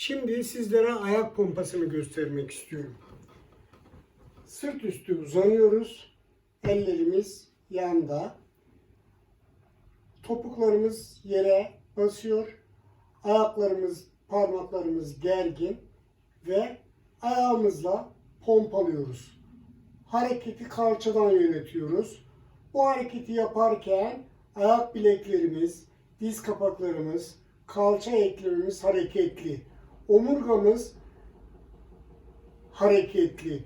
Şimdi sizlere ayak pompasını göstermek istiyorum. Sırt üstü uzanıyoruz. Ellerimiz yanda. Topuklarımız yere basıyor. Ayaklarımız, parmaklarımız gergin ve ayağımızla pompalıyoruz. Hareketi kalçadan yönetiyoruz. Bu hareketi yaparken ayak bileklerimiz, diz kapaklarımız, kalça eklemimiz hareketli. Omurgamız hareketli.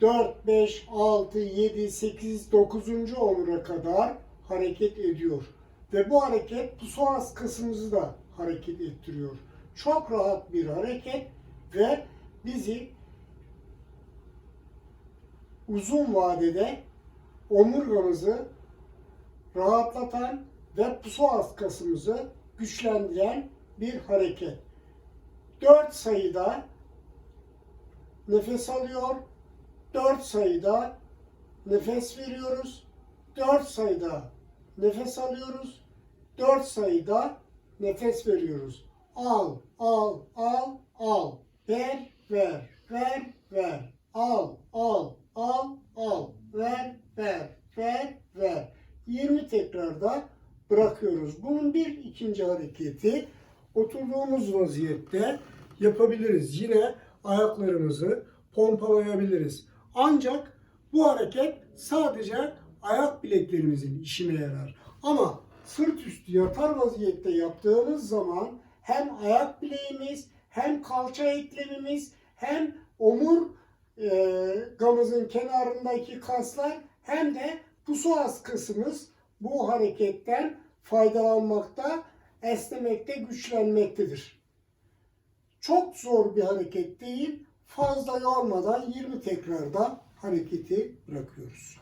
4, 5, 6, 7, 8, 9. omura kadar hareket ediyor. Ve bu hareket psoas kasımızı da hareket ettiriyor. Çok rahat bir hareket ve bizi uzun vadede omurgamızı rahatlatan ve psoas kasımızı güçlendiren bir hareket. 4 sayıda nefes alıyor, 4 sayıda nefes veriyoruz, 4 sayıda nefes alıyoruz, 4 sayıda nefes veriyoruz. Al, al, al, al. Ver, ver, ver, ver. Al, al, al, al. Ver, ver, ver, ver. 20 tekrarda bırakıyoruz. Bunun bir ikinci hareketi oturduğumuz vaziyette yapabiliriz. Yine ayaklarımızı pompalayabiliriz. Ancak bu hareket sadece ayak bileklerimizin işine yarar. Ama sırt üstü yatar vaziyette yaptığımız zaman hem ayak bileğimiz hem kalça eklemimiz hem omurgamızın kenarındaki kaslar hem de psoas kısmımız bu hareketten faydalanmakta, esnemekte, güçlenmektedir. Çok zor bir hareket değil. Fazla yormadan 20 tekrarda hareketi bırakıyoruz.